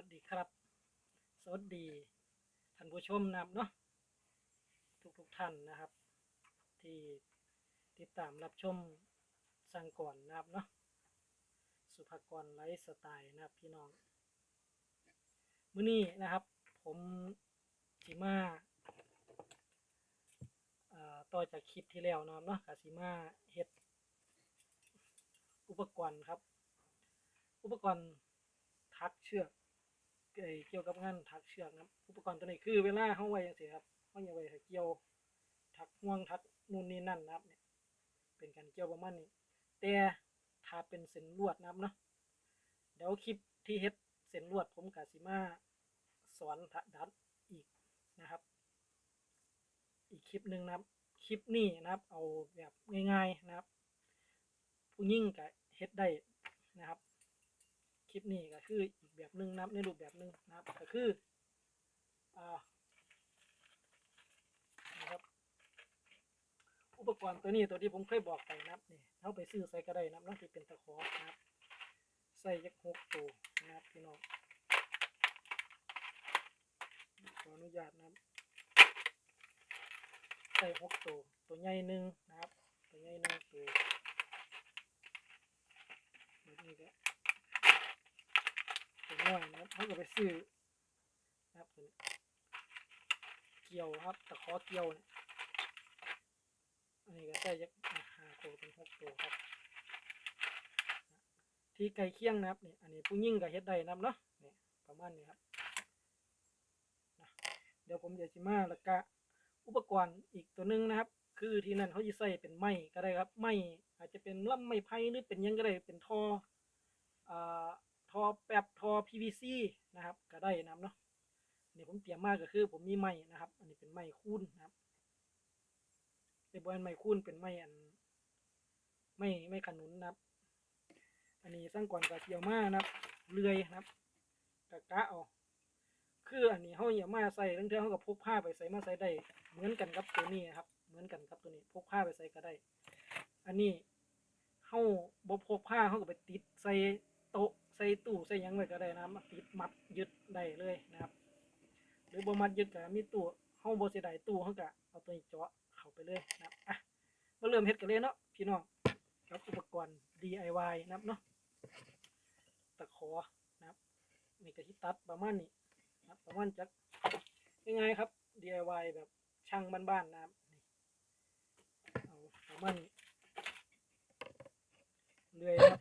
วัสดีครับ สวัสดีท่านผู้ชมนะครับเนาะทุกทุกท่านนะครับ ที่ติดตามรับชมสั่งก่อนนะครับเนาะสุภกรไลฟ์สไตล์นะครับพี่น้องมื้อนี้นะครับ ผมสิมาเอ่อต่อจากคลิปที่แล้วนะครับเนาะกสิมาเฮ็ดอุปกรณ์ครับ อุปกรณ์ทักเชือก เกี่ยวกับงานทักเชือกนะครับอุปกรณ์ตัวนี้คือเวลาเฮาไว้จังซี่ครับเฮาอย่าไว้เกี่ยวทักห่วงทักนู่นนี่นั่นนะครับเนี่ยเป็นการเกี่ยวประมาณนี้ แต่ถ้าเป็นเส้นลวดนะครับเนาะเดี๋ยวคลิปที่เฮ็ดเส้นลวดผมก็สิมาสอนทักดัดอีกนะครับ อีกคลิปหนึ่งนะครับคลิปนี้นะครับเอาแบบง่าย ๆนะครับ ผู้ยิ่งก็เฮ็ดได้นะครับ คลิปนี้ก็คืออีกแบบหนึ่งนะครับในรูปแบบหนึ่งนะครับก็คืออ่านะครับอุปกรณ์ตัวนี้ตัวที่ผมเคยบอกไปนะครับนี่เอาไปซื้อใส่ก็ได้นะครับนั่นที่เป็นตะขอนะครับใส่ยักหกตัวนะครับพี่น้องขออนุญาตนะครับใส่หกตัวตัวใหญ่หนึ่งนะครับตัวใหญ่หนึ่งตัวแบบนี้ก็ ตัวน้อยนะครับเขาก็ไปซื้อนะครับตัวนี้เกี่ยวครับตะขอเกี่ยวเนี่ยอันนี้ก็ใส่ยักห้าตัวเป็นหกตัวครับ ที่ไก่เคียงนะครับนี่อันนี้ผู้ยิ่งกับเฮ็ดได้นะครับเนาะนี่ประมาณนี้ครับนะเดี๋ยวผมจะจิมาแล้วก็อุปกรณ์อีกตัวหนึงนะครับ คือที่นั่นเขาจะใส่เป็นไม้ก็ได้ครับไม้อาจจะเป็นลำไม้ไผ่หรือเป็นยังก็ได้เป็นท่ออ่า ทอแปบทอ PVC นะครับ ก็ได้นะเนาะนนี้ผมเตรียมมากก็คือ ผมมีไม้นะครับ อันนี้เป็นไม้คูนนะครับเป็นบอนไม้คูนเป็นไม้อันไม้ไม้ขนุนนะครับ อันนี้สร้างก่อนกับเกี่ยวมานะครับเลื่อยนะครับกะกะเอาคืออันนี้เขาอย่ามาใส่ทั้งเท่าเขากับพกผ้าไปใส่มาใส่ได้เหมือนกันกับตัวนี้นะครับ เหมือนกันกับตัวนี้พกผ้าไปใส่ก็ได้ อันนี้เขาบพกผ้าเขาก็ไปติดใส่โต๊ะ ใส่ตู้ใส่ยังไว้ก็ได้นะครับมาติดมัดยึดได้เลยนะครับ หรือบ่มัดยึดก็มีตู้เขาบ่เสียดายตู้เขาก็เอาตัวนี้เจาะเข้าไปเลยนะครับอะมาเริ่มเฮ็ดกันเลยเนาะพี่น้องกับอุปกรณ์ DIY นะครับเนาะตะขอนะครับนี่ก็ที่ตัดประมาณนี้นะครับประมาณจักยังไงครับ DIY แบบช่างบ้านๆนะครับนี่เอาประมาณนี้ เลื่อยครับ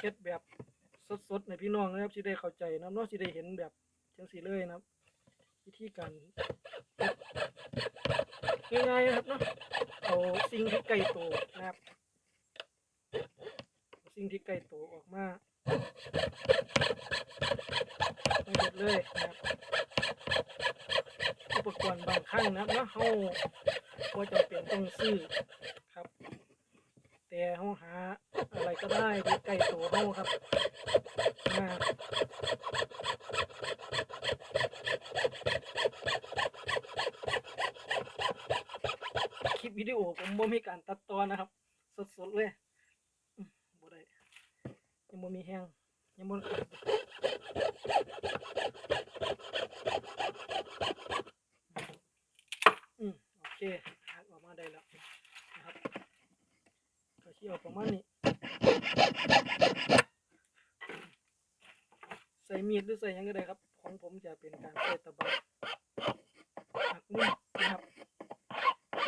เฮ็ดแบบสดๆในพี่น้องนะครับสิได้เข้าใจนะครับเนาะสิได้เห็นแบบจังสีเลยนะครับ วิธีการง่ายๆนะครับเนาะ เอาสิ่งที่ใกลตัวนะครับ สิ่งที่ใกลตัวออกมาไม่เด็ดเลยนะครับอุปกรณ์บางครั้งนะครับเนาะเฮาบ่จำเป็นต้องซื้อครับ แต่เฮาหาอะไรก็ได้ที่ใกลตัวเฮาครับมาคลิป วิดีโอผมบ่มีการตัดต่อนะครับ สดๆเลยบ่ได้ยังบ่มีแฮงยังบ่อืมโอเคหักออกมาได้แล้วนะครับก็เชี่ยวประมาณนี้ใส่มีดหรือใส่หยังก็ได้ครับ ของผมจะเป็นการใส่ตะบักหักนะครับ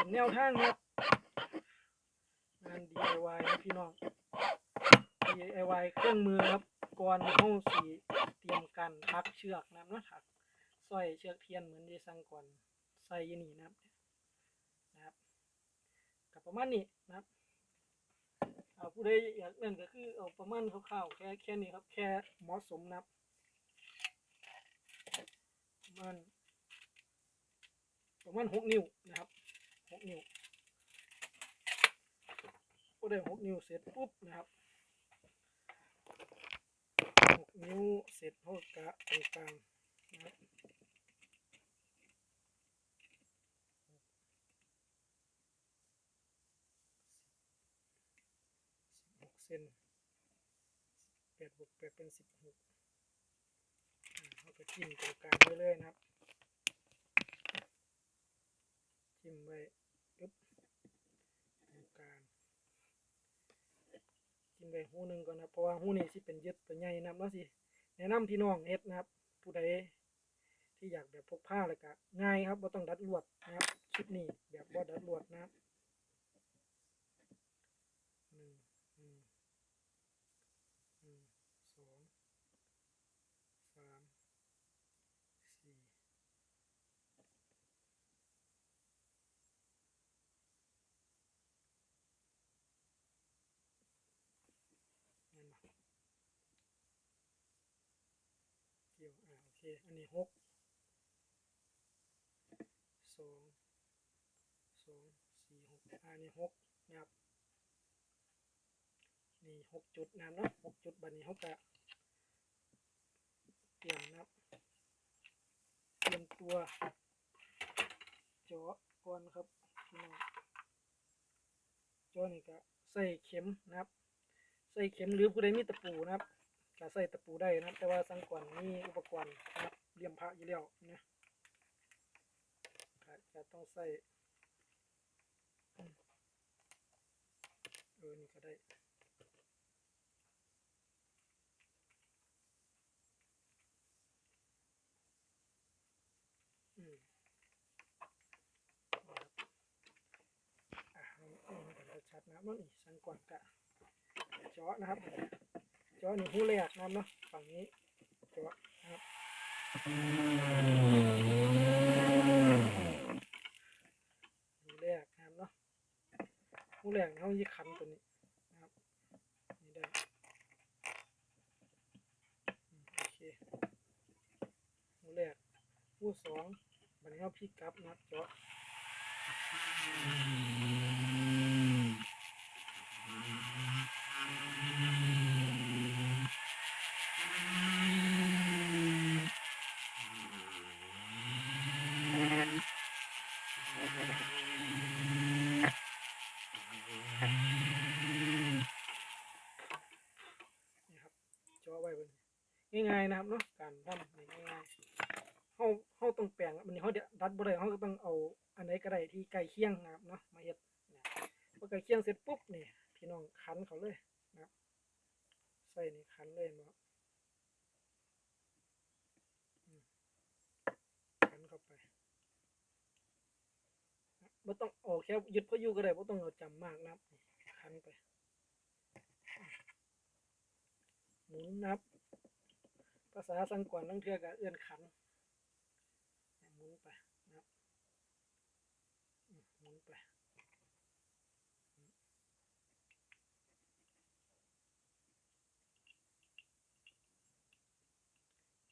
เป็นแนวทางครับงาน DIY นะพี่น้อง DIY เครื่องมือครับก่อนเฮาสีเตรียมการทักเชือกนะเนาะทักสร้อยเชือกเทียนเหมือนที่สั่งก่อนใส่ยี่นี่นะครับนะครับกับประมาณนี้นะครับเอาผู้ใดอยากนั่นก็คือเอาประมาณคร่าวๆแค่แค่นี้ครับแค่เหมาะสมนะครับประมาณประมาณหกนิ้วนะครับ หกนิ้วผู้ใดหกนิ้วเสร็จปุ๊บนะครับหกนิ้วเสร็จเขากะตรงกลางนะครับสิบหกเซนแปดบวกแปดเป็นสิบหกเขาก็จิ้มตรงกลางไว้เลยนะครับ จิ้มไว้ปึ๊บตรงการกินไปหูหนึ่งก่อนนะเพราะว่าหูนี้สิเป็นยึดตัวใหญ่นะครับเนาสิแนะนำพี่น้องเฮ็ดนะครับ ผู้ใดที่อยากแบบพกผ้าเลยก็ง่ายครับบ่ต้องดัดลวดนะครับคลิปนี้แบบว่าดัดลวดนะครับหนึ่งหนึ่งหนึ่งสองสามสี่นั่นบ่เกี่ยว คอันนี้หกสองสองสี่หกอันนี้หกนะครับนี่หกจุดนะครับเนาะหกจุดบัดนี้เขาจะเตรียมนะครับเตรียมตัวจาะก่อนครับพี่น้องเจาะนี่ก็ใส่เข็มนะครับ ใส่เข็มหรือผู้ใดมีตะปูนะครับ ก็ใส่ตะปูได้นะแต่ว่าสังก่อนมีอุปกรณ์นะครับเลี่ยมพระอยู่แล้วนะจะต้องใส่อืมเออนี่ก็ได้อืมนะครับอะเราเอามากันชัดนะมั่งอีกสังก่อนกะเจาะนะครับ เจาะนี่หูแรกนะครับเนาะฝั่งนี้เจาะนะครับหูแรกนะครับเนาะหูแรกเขายี่ขันตัวนี้นะครับนี่ได้โอเคหูแรกหูสองบันนี้เขาพลิกกลับนะครับเจาะ นี่ครับเจาะไว้บนนี้ง่ายๆนะครับเนาะการทำง่ายๆเขาเขาต้องแปลงมันนี้เขาเดี๋ยวดัดบ่ได้เขาก็ต้องเอาอันไหนก็ได้ที่ใกล้เคียงนะครับเนาะมาเฮ็ดพอใกล้เคียงเสร็จปุ๊บนี่พี่น้องคันเขาเลยนะครับใส่นี่คันเลยเนาะอืมคันเข้าไป ไม่ต้องเอาแค่ยึดพายุก็ได้ไม่ต้องเอาจำมากนะครับนี่คันไปหมุนนับ ภาษาสังกวนตั้งเทือกะเอื้อนขันหมุนไปนะครับหมุนไป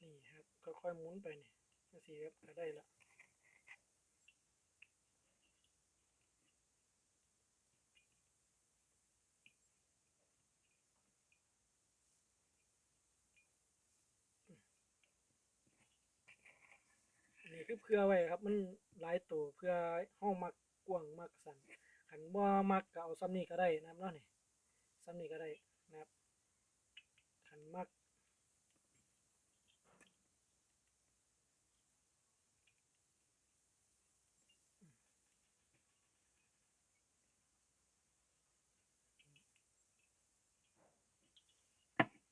นี่ครับค่อยๆหมุนไปนี่จังสี่ครับก็ได้ละ คือเพื่อไว้ครับ มันหลายตัวเพื่อห้องมักกว้างมักสั่นขันบ่มักก็เอาซ้ำนี่ก็ได้นะครับเนาะนี่ซ้ำนี่ก็ได้นะครับขันมัก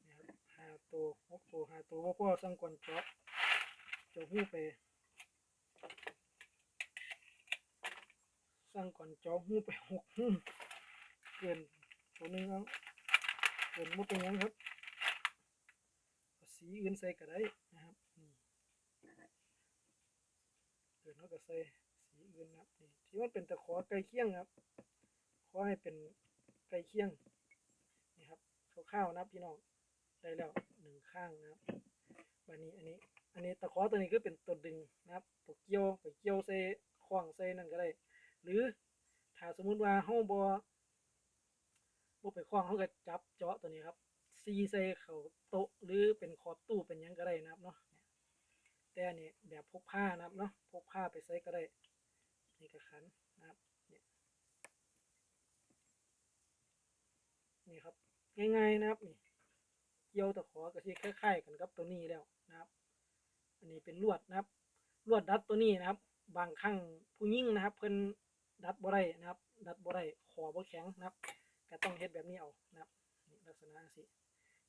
นะครับห้าตัวหกตัวห้าตัวว่าพ่อสั่งก่อนเจาะเจาะหูไป สั่งก่อนเจาะหูไปหกหูเกินตัวหนึงเอาเกินมดตรงนั้นครับ สีอื่นใส่ก็ได้นะครับเกินเขาก็ใส่สีอื่นนะครับนี่ที่มันเป็นตะขอใกลเคียงครับขอให้เป็นใกลเคียงนี่ครับคร่าวๆนะพี่น้องได้แล้วหนึ่งข้างนะครับวันนี้อันนี้ อันนี้ตะขอตัวนี้ก็เป็นตัวดึงนะครับตัวเกี่ยวไปเกี่ยวใส่คล้องใส่นั่นก็ได้ หรือถ้าสมมุติว่าเฮาบ่บ่ไปคล้องเฮาก็จับเจาะตัวนี้ครับซีใส่เขาโต๊ะหรือเป็นคอบตู้เป็นยังก็ได้นะครับเนาะแต่อันนี้แบบพกผ้านะครับเนาะพกผ้าไปใส่ก็ได้นี่ก็ขันนะครับเนี่ยครับง่ายๆนะครับนี่เกี่ยวตะขอก็ที่คล้ายๆกันกับตัวนี้แล้วนะครับ อันนี้เป็นลวดนะครับ ลวดดัดตัวนี้นะครับ บางครั้งผู้ยิ่งนะครับ เพิ่นดัดบ่ได้นะครับ ดัดบ่ได้ขอบ่แข็งนะครับก็ต้องเฮ็ดแบบนี้เอานะครับนี่ลักษณะสิ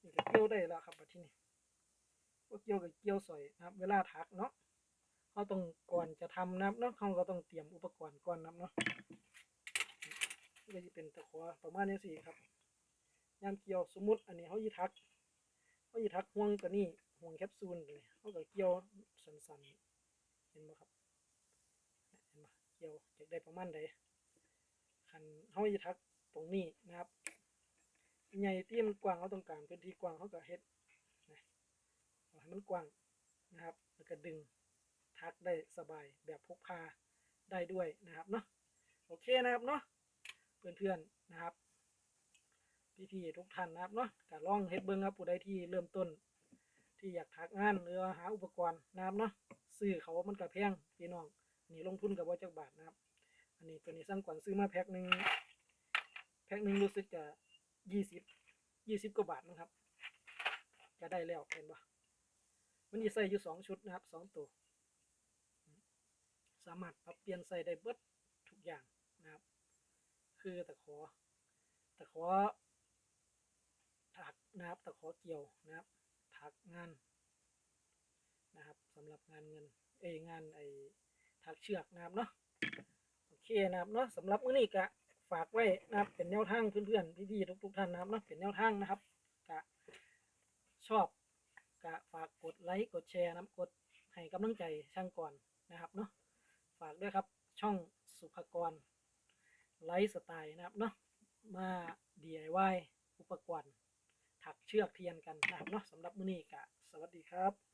นี่ก็เกี่ยวได้แล้วครับบัดทีนี้ก็เกี่ยวกับเกี่ยวสอยนะครับ เวลาถักเนาะเขาต้องก่อนจะทำนะครับเนาะเขาก็ต้องเตรียมอุปกรณ์ก่อนนะครับเนาะนี่ก็จะเป็นตะขอประมาณนี้สิครับยามเกี่ยวสมมุติอันนี้เขาสิทักเขาสิทักห่วงตัวนี้ ห่วงแคปซูลตัวนี้เขาก็เกี่ยวสั้นๆเห็นบ่ครับเห็นบ่เกี่ยวอยากได้ประมาณใดคันเขาสิทักตรงนี้นะครับใหญ่ที่มันกว้างเขาต้องการพื้นที่กว้างเขาก็เฮ็ดนะเอาให้มันกว้างนะครับ แล้วก็ดึงทักได้สบายแบบพกพาได้ด้วยนะครับเนาะโอเคนะครับเนาะเพื่อนๆนะครับพี่ๆทุกท่านนะครับเนาะก็ลองเฮ็ดเบิ่งครับผู้ใดที่เริ่มต้น ที่อยากทักงานหรือหาอุปกรณ์นะครับเนาะซื้อเขามันก็แพงพี่น้องนี่ลงทุนกับว่าจักบาทนะครับ อันนี้ตัวนี้สร้างก่อนซื้อมาแพ็คหนึ่งแพ็คหนึ่งรู้สึกจะยี่สิบยี่สิบกว่าบาทนะครับก็ได้แล้วเห็นปะมันจะใส่อยู่สองชุดนะครับสองตัว สามารถปรับเปลี่ยนใส่ได้เบิดทุกอย่างนะครับ คือตะขอตะขอถักนะครับตะขอเกี่ยวนะครับักงานนะครับสำหรับงานเงินเองานไอถักเชือกนะครับเนาะโอเคนะครับเนาะสำหรับมื้อนี้กะฝากไว้นะครับเป็นแนวทางเพื่อนๆพี่ๆทุกๆท่านนะครับเนาะเป็นแนวทางนะครับกะชอบกะฝากกดไลค์กดแชร์นะกดให้กำลังใจช่างก่อนนะครับเนาะฝากด้วยครับช่องสุภกรไลฟ์สไตล์นะครับเนาะมา DIY อุปกรณ์ ถักเชือกเทียนกันนะครับเนาะสำหรับมื้อนี้กะสวัสดีครับ